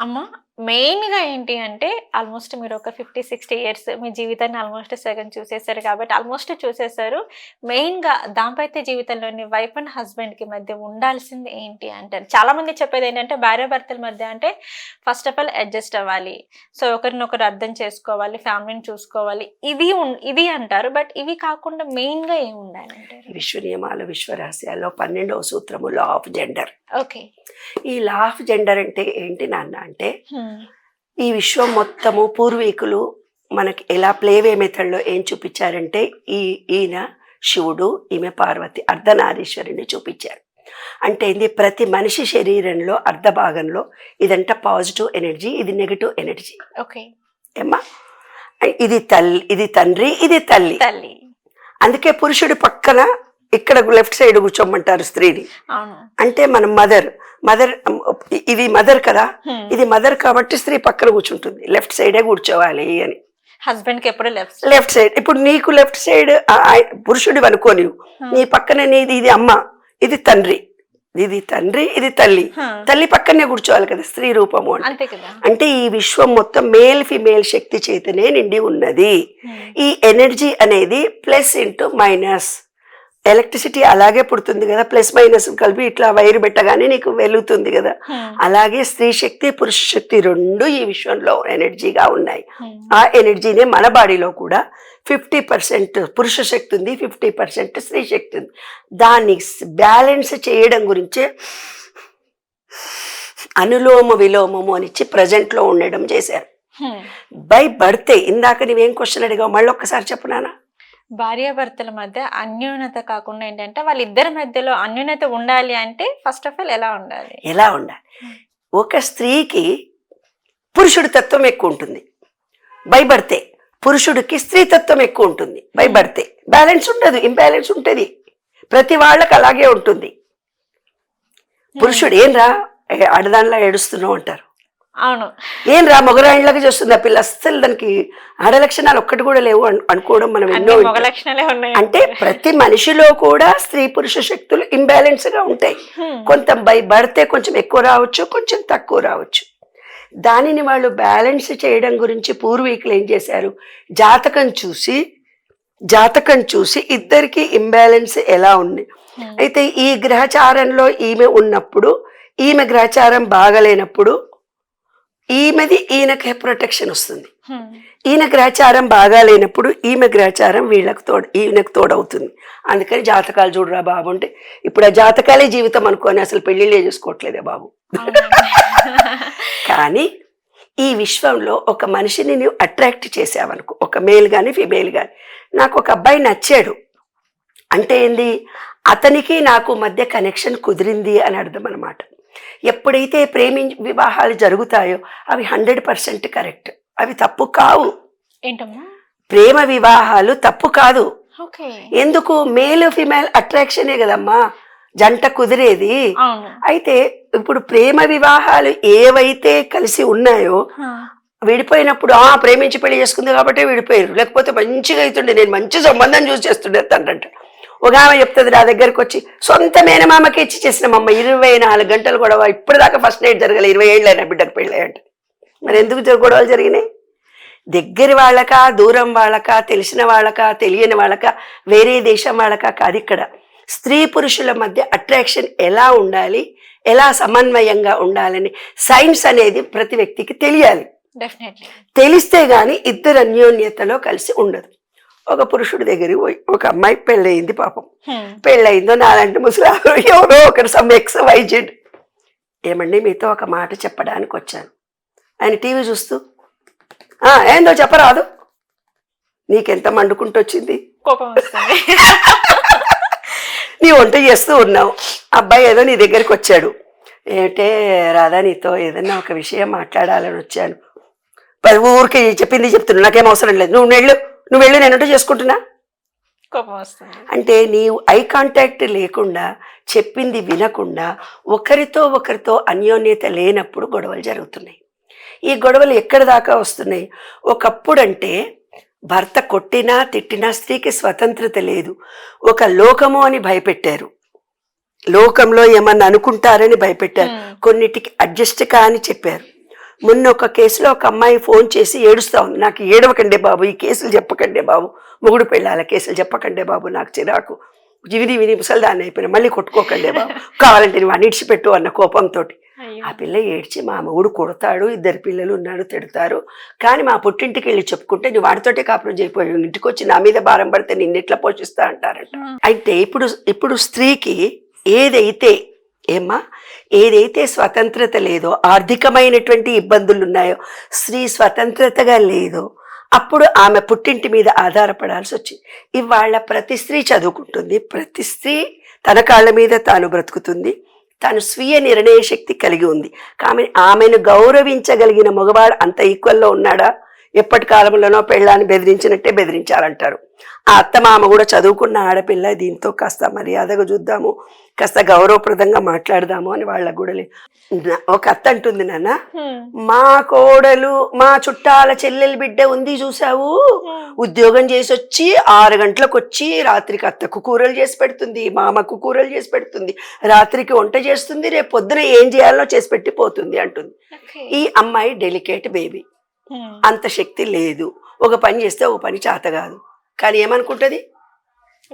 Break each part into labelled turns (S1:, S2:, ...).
S1: అమ్మ మెయిన్‌గా ఏంటి అంటే ఆల్మోస్ట్ మీరు ఒక 50, 60 ఇయర్స్ మీ జీవితాన్ని ఆల్మోస్ట్ సగం చూసేసారు కాబట్టి ఆల్మోస్ట్ చూసేసారు. మెయిన్‌గా దాంపత్య జీవితంలోని వైఫ్ అండ్ హస్బెండ్‌కి మధ్య ఉండాల్సింది ఏంటి అంటారు? చాలామంది చెప్పేదేంటంటే భార్యాభర్తల మధ్య అంటే ఫస్ట్ ఆఫ్ ఆల్ అడ్జస్ట్ అవ్వాలి. సో ఒకరినొకరు అర్థం చేసుకోవాలి. ఫ్యామిలీని చూసుకోవాలి. ఇది ఇది అంటారు. బట్ ఇవి కాకుండా మెయిన్‌గా ఏమి ఉండాలంటారు?
S2: విశ్వ నియమాలు విశ్వరహస్యాల్లో పన్నెండవ సూత్రము లా ఆఫ్ జెండర్
S1: ఓకే.
S2: ఈ లా ఆఫ్ జెండర్ అంటే ఏంటి నాన్న అంటే. ఈ విశ్వం మొత్తము పూర్వీకులు మనకి ఎలా ప్లేవే మెథడ్లో ఏం చూపించారంటే ఈ ఈయన శివుడు ఈమె పార్వతి అర్ధనారీశ్వరిని చూపించారు. అంటే ఏంది? ప్రతి మనిషి శరీరంలో అర్ధ భాగంలో ఇదంట పాజిటివ్ ఎనర్జీ ఇది నెగిటివ్ ఎనర్జీ
S1: ఓకే.
S2: ఏమ్మా? ఇది తల్లి ఇది తండ్రి ఇది తల్లి.
S1: తల్లి.
S2: అందుకే పురుషుడి పక్కన ఇక్కడ లెఫ్ట్ సైడ్ కూర్చోమంటారు స్త్రీని. అంటే మన మదర్ మదర్ ఇది మదర్ కదా. ఇది మదర్ కాబట్టి స్త్రీ పక్కన కూర్చుంటుంది. లెఫ్ట్ సైడే కూర్చోవాలి అని.
S1: హస్బెండ్‌కి ఎప్పుడు లెఫ్ట్
S2: లెఫ్ట్ సైడ్. ఇప్పుడు నీకు లెఫ్ట్ సైడ్ పురుషుడు అనుకో నీవు నీ పక్కన నీది ఇది అమ్మ ఇది తండ్రి. ఇది తండ్రి ఇది తల్లి. తల్లి పక్కనే కూర్చోవాలి కదా స్త్రీ రూపము అంటే. ఈ విశ్వం మొత్తం మేల్ ఫిమేల్ శక్తి చేతనే నిండి ఉన్నది. ఈ ఎనర్జీ అనేది ప్లస్ ఇంటూ మైనస్. ఎలక్ట్రిసిటీ అలాగే పుడుతుంది కదా ప్లస్ మైనస్ కలిపి ఇట్లా వైరు పెట్టగానే నీకు వెలుగుతుంది కదా. అలాగే స్త్రీ శక్తి పురుష శక్తి రెండు ఈ విశ్వంలో ఎనర్జీగా ఉన్నాయి. ఆ ఎనర్జీనే మన బాడీలో కూడా ఫిఫ్టీ పర్సెంట్ పురుష శక్తి ఉంది ఫిఫ్టీ పర్సెంట్ స్త్రీ శక్తి ఉంది దాన్ని బ్యాలెన్స్ చేయడం గురించే అనులోమ విలోమము అని ఇచ్చి ప్రజెంట్లో ఉండడం చేశారు. బై బర్తే ఇందాక నీవేం క్వశ్చన్ అడిగావు మళ్ళీ ఒక్కసారి చెప్పునానా
S1: భార్యాభర్తల మధ్య అన్యోన్యత కాకుండా ఏంటంటే వాళ్ళిద్దరి మధ్యలో అన్యోన్యత ఉండాలి అంటే ఫస్ట్ ఆఫ్ ఆల్ ఎలా ఉండాలి?
S2: ఎలా ఉండాలి? ఒక స్త్రీకి పురుషుడి తత్వం ఎక్కువ ఉంటుంది. బర్తే పురుషుడికి స్త్రీ తత్వం ఎక్కువ ఉంటుంది. బర్తే బ్యాలెన్స్ ఉండదు ఇంబ్యాలెన్స్ ఉంటుంది. ప్రతి వాళ్ళకి అలాగే ఉంటుంది. పురుషుడు ఏం రా ఆడదానిలా ఏడుస్తున్నావు అంటారు.
S1: అవును.
S2: ఏం రా మొగరాయిలాగా చేస్తుంది ఆ పిల్ల అస్సలు దానికి ఆడలక్షణాలు ఒక్కటి కూడా లేవు అను- అనుకోవడం మనం ఎన్నో. అంటే ప్రతి మనిషిలో కూడా స్త్రీ పురుష శక్తులు ఇంబ్యాలెన్స్గా ఉంటాయి. కొంత బై బడితే కొంచెం ఎక్కువ రావచ్చు కొంచెం తక్కువ రావచ్చు దానిని వాళ్ళు బ్యాలెన్స్ చేయడం గురించి పూర్వీకులు ఏం చేశారు జాతకం చూసి జాతకం చూసి ఇద్దరికి ఇంబ్యాలెన్స్ ఎలా ఉంది. అయితే ఈ గ్రహచారంలో ఈమె ఉన్నప్పుడు ఈమె గ్రహచారం బాగలేనప్పుడు ఈమెది ఈయనకే ప్రొటెక్షన్ వస్తుంది. ఈయన గ్రహచారం బాగా లేనప్పుడు ఈమె గ్రహచారం వీళ్ళకి తోడు ఈయనకు తోడవుతుంది. అందుకని జాతకాలు చూడరా బాబు అంటే ఇప్పుడు ఆ జాతకాలే జీవితం అనుకోని అసలు పెళ్ళిళ్ళే చేసుకోవట్లేదే బాబు. కానీ ఈ విశ్వంలో ఒక మనిషిని నువ్వు అట్రాక్ట్ చేసావనుకో ఒక మేల్ కానీ ఫిమేల్ కానీ నాకు ఒక అబ్బాయి నచ్చాడు. అంటే ఏంది? అతనికి నాకు మధ్య కనెక్షన్ కుదిరింది అని అర్థం అనమాట ఎప్పుడైతే ప్రేమి వివాహాలు జరుగుతాయో అవి హండ్రెడ్ పర్సెంట్ కరెక్ట్. అవి తప్పు కావు.
S1: ఏంటమ్మా?
S2: ప్రేమ వివాహాలు తప్పు కాదు. ఎందుకు? మేల్ ఫిమేల్ అట్రాక్షనే కదమ్మా. జంట కుదిరేది. అయితే ఇప్పుడు ప్రేమ వివాహాలు ఏవైతే కలిసి ఉన్నాయో. విడిపోయినప్పుడు ఆ ప్రేమించి పెళ్ళి చేసుకుంది కాబట్టి విడిపోయారు. లేకపోతే మంచిగా అవుతుండే నేను మంచి సంబంధం చూసి చేస్తుండే తండ్రంట ఒక ఆమె చెప్తుంది నా దగ్గరకు వచ్చి సొంత మేనమామకి ఇచ్చి చేసినామమ్మ ఇరవై నాలుగు గంటలు గొడవ ఇప్పుడు దాకా ఫస్ట్ నైట్ జరగలేదు ఇరవై ఏళ్ళు అయినా బిడ్డకు పెళ్ళి అంటే మరి ఎందుకు గొడవలు జరిగినాయి? దగ్గర వాళ్ళకా దూరం వాళ్ళకా తెలిసిన వాళ్ళకా తెలియని వాళ్ళకా వేరే దేశం వాళ్ళకా కాదు ఇక్కడ. స్త్రీ పురుషుల మధ్య అట్రాక్షన్ ఎలా ఉండాలి ఎలా సమన్వయంగా ఉండాలని సైన్స్ అనేది ప్రతి వ్యక్తికి తెలియాలి. తెలిస్తే గాని ఇద్దరు అన్యోన్యతలో కలిసి ఉండదు. ఒక పురుషుడి దగ్గరికి పోయి ఒక అమ్మాయి పెళ్ళయింది పాపం. పెళ్ళయిందో నాలంటే ముసలాలు ఎవరో ఒకరు సమ్ ఎక్స్ వైజెడ్ ఏమండి మీతో ఒక మాట చెప్పడానికి వచ్చాను. ఆయన టీవీ చూస్తూ "ఆ, ఏందో చెప్పరాదు. నీకెంత మండుకుంటూ వచ్చింది. నీ వంట చేస్తూ ఉన్నావు. అబ్బాయి ఏదో నీ దగ్గరికి వచ్చాడు. ఏంటే రాధా నీతో ఏదన్నా ఒక విషయం మాట్లాడాలని వచ్చాను. పది ఊరికి చెప్పింది చెప్తున్నా నాకేం అవసరం లేదు. నువ్వు వెళ్ళు. నువ్వు వెళ్ళు నేను వంట చేసుకుంటున్నా?
S1: కోపం వస్తుంది.
S2: అంటే నీవు ఐ కాంటాక్ట్ లేకుండా చెప్పింది వినకుండా ఒకరితో ఒకరితో అన్యోన్యత లేనప్పుడు గొడవలు జరుగుతున్నాయి. ఈ గొడవలు ఎక్కడి దాకా వస్తున్నాయి? ఒకప్పుడు అంటే భర్త కొట్టినా తిట్టినా స్త్రీకి స్వతంత్రత లేదు. ఒక లోకము అని భయపెట్టారు. లోకంలో ఏమన్నా అనుకుంటారని భయపెట్టారు. కొన్నిటికి అడ్జస్ట్ కా అని చెప్పారు. మొన్న ఒక కేసులో ఒక అమ్మాయి ఫోన్ చేసి ఏడుస్తా ఉంది. నాకు ఏడవకండే బాబు ఈ కేసులు చెప్పకండే బాబు. మొగుడు పెళ్ళాల కేసులు చెప్పకండే బాబు నాకు చిరాకు. విని విని ముసలిదాన్ని అయిపోయినా మళ్ళీ కొట్టుకోకండే బాబు. కావాలంటే నువ్వు అన్నిటిచి పెట్టు అన్న కోపంతో. ఆ పిల్ల ఏడ్చి మా మొగుడు కొడతాడు ఇద్దరు పిల్లలు ఉన్నారు తిడతారు. కానీ మా పుట్టింటికి వెళ్ళి చెప్పుకుంటే నువ్వు వాడితోటే కాపురం చేయిపోయావు ఇంటికి వచ్చి నా మీద భారం పడితే నిన్నెట్లా పోషిస్తా అంటారంట. అయితే ఇప్పుడు ఇప్పుడు స్త్రీకి ఏదైతే ఏమ్మా ఏదైతే స్వతంత్రత లేదో ఆర్థికమైనటువంటి ఇబ్బందులు ఉన్నాయో స్త్రీ స్వతంత్రతగా లేదో అప్పుడు ఆమె పుట్టింటి మీద ఆధారపడాల్సి వచ్చింది. ఇవాళ ప్రతి స్త్రీ చదువుకుంటుంది. ప్రతి స్త్రీ తన కాళ్ళ మీద తాను బ్రతుకుతుంది. తాను స్వీయ నిర్ణయ శక్తి కలిగి ఉంది. కానీ ఆమెను గౌరవించగలిగిన మగవాడు అంత ఈక్వల్లో ఉన్నాడా? ఎప్పటి కాలంలోనో పెళ్ళాన్ని బెదిరించినట్టే బెదిరించాలంటారు. ఆ అత్తమామ కూడా చదువుకున్న ఆడపిల్ల దీంతో కాస్త మర్యాదగా చూద్దాము. కాస్త గౌరవప్రదంగా మాట్లాడదాము అని వాళ్ళకు కూడా ఒక అత్త అంటుంది నాన్న. మా కోడలు మా చుట్టాల చెల్లెలు బిడ్డ ఉంది చూసావు. ఉద్యోగం చేసి వచ్చి ఆరు గంటలకు వచ్చి రాత్రికి అత్తకు కూరలు చేసి పెడుతుంది మామకు కూరలు చేసి పెడుతుంది రాత్రికి వంట చేస్తుంది రేపు పొద్దున ఏం చేయాలో చేసి పెట్టి పోతుంది అంటుంది. ఈ అమ్మాయి డెలికేట్ బేబీ. అంత శక్తి లేదు ఒక పని చేస్తే ఒక పని చేత కాదు కానీ ఏమనుకుంటది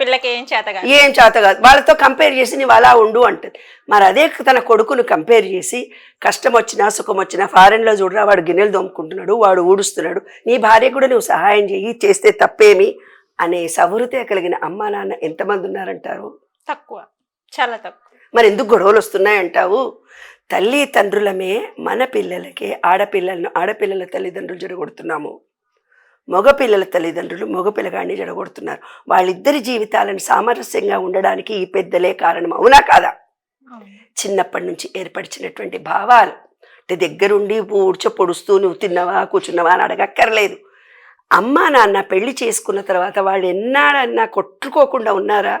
S1: పిల్లకి ఏం చేత కాదు.
S2: ఏం చేత కాదు. వాళ్ళతో కంపేర్ చేసి నువ్వు అలా ఉండు అంటది. మరి అదే తన కొడుకును కంపేర్ చేసి కష్టం వచ్చినా సుఖం వచ్చినా ఫారెన్లో చూడరా వాడు గిన్నెలు దొమ్ముకుంటున్నాడు వాడు ఊడుస్తున్నాడు నీ భార్య కూడా నువ్వు సహాయం చెయ్యి చేస్తే తప్పేమి అనే సవృతే కలిగిన అమ్మా నాన్న ఎంతమంది ఉన్నారంటారు?
S1: తక్కువ. చాలా తక్కువ.
S2: మరి ఎందుకు గొడవలు వస్తున్నాయంటావు తల్లి తండ్రులమే మన పిల్లలకి ఆడపిల్లలను ఆడపిల్లల తల్లిదండ్రులు జడగొడుతున్నాము. మగపిల్లల తల్లిదండ్రులు మగపిల్లగాడిని జడగొడుతున్నారు. వాళ్ళిద్దరి జీవితాలను సామరస్యంగా ఉండడానికి ఈ పెద్దలే కారణం. అవునా కాదా. చిన్నప్పటి నుంచి ఏర్పరిచినటువంటి భావాలు. అంటే దగ్గరుండి ఊడ్చ పొడుస్తూ నువ్వు తిన్నవా కూర్చున్నవా అని అడగక్కర్లేదు. అమ్మా నాన్న పెళ్ళి చేసుకున్న తర్వాత వాళ్ళు ఎన్నాడన్నా కొట్టుకోకుండా ఉన్నారా.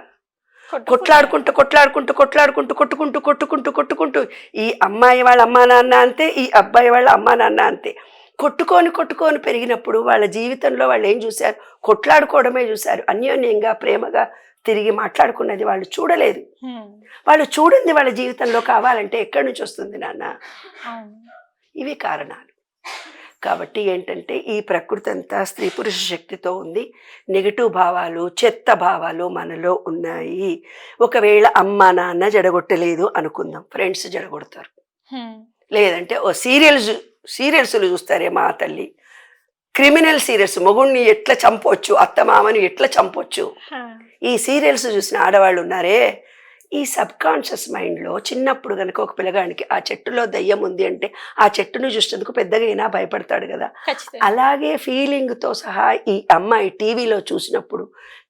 S2: కొట్లాడుకుంటూ కొట్లాడుకుంటూ కొట్లాడుకుంటూ కొట్టుకుంటూ కొట్టుకుంటూ కొట్టుకుంటూ ఈ అమ్మాయి వాళ్ళ అమ్మా నాన్న అంతే ఈ అబ్బాయి వాళ్ళ అమ్మా నాన్న అంతే. కొట్టుకొని కొట్టుకొని పెరిగినప్పుడు వాళ్ళ జీవితంలో వాళ్ళు ఏం చూశారు? కొట్లాడుకోవడమే చూశారు. అన్యోన్యంగా ప్రేమగా తిరిగి మాట్లాడుకున్నది వాళ్ళు చూడలేదు. వాళ్ళు చూడింది వాళ్ళ జీవితంలో కావాలంటే ఎక్కడి నుంచి వస్తుంది నాన్న. ఇవి కారణాలు. కాబట్టి ఏంటంటే ఈ ప్రకృతి అంతా స్త్రీ పురుష శక్తితో ఉంది. నెగిటివ్ భావాలు చెత్త భావాలు మనలో ఉన్నాయి. ఒకవేళ అమ్మ నాన్న జడగొట్టలేదు అనుకుందాం. ఫ్రెండ్స్ జడగొడతారు. లేదంటే ఓ సీరియల్స్ సీరియల్స్లు చూస్తారే మా తల్లి? క్రిమినల్ సీరియల్స్ మొగుడిని ఎట్లా చంపొచ్చు అత్తమామని ఎట్లా చంపొచ్చు. ఈ సీరియల్స్ చూసిన ఆడవాళ్ళు ఉన్నారే? ఈ సబ్ కాన్షియస్ మైండ్లో చిన్నప్పుడు కనుక ఒక పిల్లగానికి ఆ చెట్టులో దయ్యం ఉంది అంటే ఆ చెట్టును చూసేందుకు పెద్దగా అయినా భయపడతాడు కదా. అలాగే ఫీలింగ్తో సహా ఈ అమ్మాయి టీవీలో చూసినప్పుడు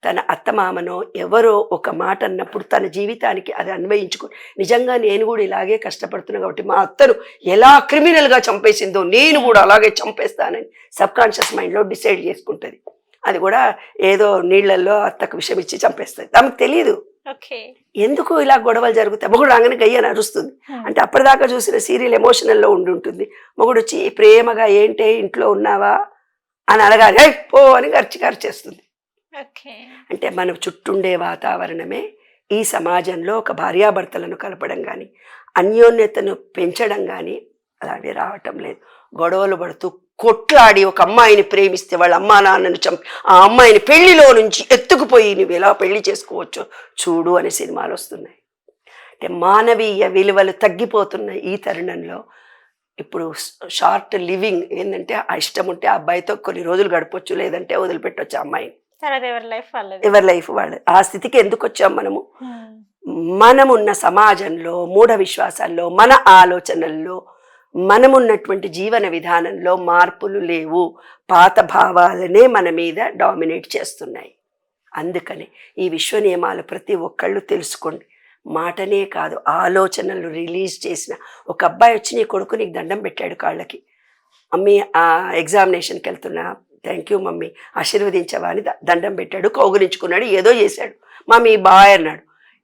S2: తన అత్తమామనో ఎవరో ఒక మాట అన్నప్పుడు తన జీవితానికి అది అన్వయించుకుని నిజంగా నేను కూడా ఇలాగే కష్టపడుతున్నా కాబట్టి మా అత్తను ఎలా క్రిమినల్గా చంపేసిందో నేను కూడా అలాగే చంపేస్తానని సబ్ కాన్షియస్ మైండ్లో డిసైడ్ చేసుకుంటుంది. అది కూడా ఏదో నీళ్ళల్లో అత్తకు విషం ఇచ్చి చంపేస్తుంది. తమకు తెలియదు ఎందుకు ఇలా గొడవలు జరుగుతాయి? మొగుడు రాగానే గయ్య నడుస్తుంది.
S1: ఉమ్.
S2: అంటే అప్పటిదాకా చూసిన సీరియల్ ఎమోషనల్లో ఉండి ఉంటుంది మొగుడు వచ్చి ప్రేమగా ఏంటే ఇంట్లో ఉన్నావా అని అడగాలి. "ఏయ్, పో అని గర్చి గర్చేస్తుంది అంటే మన చుట్టుండే వాతావరణమే ఈ సమాజంలో ఒక భార్యాభర్తలను కలపడం కానీ అన్యోన్యతను పెంచడం కానీ అలాగే రావటం లేదు. గొడవలు పడుతూ కొట్లాడి ఒక అమ్మాయిని ప్రేమిస్తే వాళ్ళ అమ్మా నాన్నను చంపి ఆ అమ్మాయిని పెళ్ళిలో నుంచి ఎత్తుకుపోయి నువ్వు ఎలా పెళ్ళి చేసుకోవచ్చు చూడు అనే సినిమాలు వస్తున్నాయి. అంటే మానవీయ విలువలు తగ్గిపోతున్న ఈ తరుణంలో. ఇప్పుడు షార్ట్ లివింగ్ ఏంటంటే ఆ ఇష్టం ఉంటే ఆ అబ్బాయితో కొన్ని రోజులు గడపొచ్చు లేదంటే వదిలిపెట్టొచ్చు అమ్మాయిని.
S1: ఎవరి లైఫ్ వాళ్ళది?
S2: వాళ్ళది ఆ స్థితికి ఎందుకు వచ్చాం మనము. మనమున్న సమాజంలో మూఢ విశ్వాసాల్లో మన ఆలోచనల్లో మనమున్నటువంటి జీవన విధానంలో మార్పులు లేవు. పాత భావాలనే మన మీద డామినేట్ చేస్తున్నాయి. అందుకని ఈ విశ్వ నియమాలు ప్రతి ఒక్కళ్ళు తెలుసుకోండి. మాటనే కాదు ఆలోచనలు రిలీజ్ చేసిన ఒక అబ్బాయి వచ్చి నీ కొడుకు నీకు దండం పెట్టాడు కాళ్ళకి. మమ్మీ ఆ ఎగ్జామినేషన్కి వెళ్తున్నా. Thank you mummy. ఆశీర్వదించవా అని దండం పెట్టాడు కౌగులించుకున్నాడు ఏదో చేశాడు. మమ్మీ బాయ్ అన్నాడు.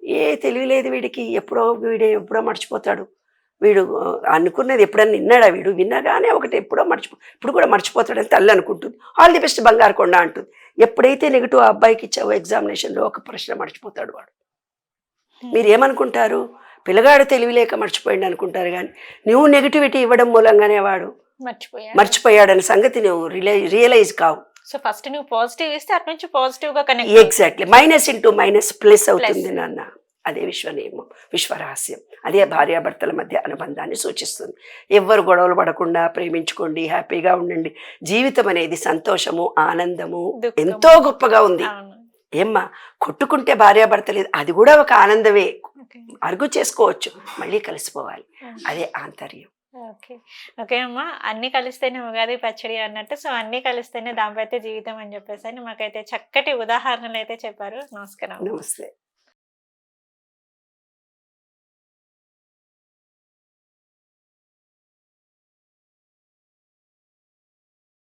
S2: ఏ తెలియలేదు వీడికి. ఎప్పుడో వీడే ఎప్పుడో మర్చిపోతాడు. వీడు అనుకున్నది ఎప్పుడన్నా విన్నాడా వీడు? విన్నగానే ఒకటి ఎప్పుడో మర్చిపో ఇప్పుడు కూడా మర్చిపోతాడని తల్లి అనుకుంటుంది. ఆల్ ది బెస్ట్ బంగారు కొండ అంటుంది. ఎప్పుడైతే నెగిటివ్ ఆ అబ్బాయికి ఇచ్చావో ఎగ్జామినేషన్లో ఒక ప్రశ్న మర్చిపోతాడు వాడు. మీరు ఏమనుకుంటారు పిల్లగాడు తెలివిలేక మర్చిపోయింది అనుకుంటారు కానీ నువ్వు నెగిటివిటీ ఇవ్వడం మూలంగానే వాడు
S1: మర్చిపోయా
S2: మర్చిపోయాడనే సంగతి నువ్వు రియలై రియలైజ్ కావు.
S1: సో ఫస్ట్ నువ్వు పాజిటివ్ ఇస్తే అటు నుంచి పాజిటివ్గా connect
S2: exactly minus into minus plus. అవుతుంది నాన్న. అదే విశ్వనియమం విశ్వరహస్యం. అదే భార్యాభర్తల మధ్య అనుబంధాన్ని సూచిస్తుంది. ఎవ్వరు గొడవలు పడకుండా ప్రేమించుకోండి హ్యాపీగా ఉండండి. జీవితం అనేది సంతోషము ఆనందము. ఎంతో గొప్పగా ఉంది. ఏమ్మా కొట్టుకుంటే భార్యాభర్తలు అది కూడా ఒక ఆనందమే. అరుగు చేసుకోవచ్చు. మళ్ళీ కలిసిపోవాలి. అదే ఆంతర్యం.
S1: ఓకే. ఓకే అమ్మా అన్ని కలిస్తేనే ఉగాది పచ్చడి అన్నట్టు. సో అన్ని కలిస్తేనే దాంపైతే జీవితం అని చెప్పేసి అని మాకైతే చక్కటి ఉదాహరణలు అయితే చెప్పారు. నమస్కారం
S2: నమస్తే.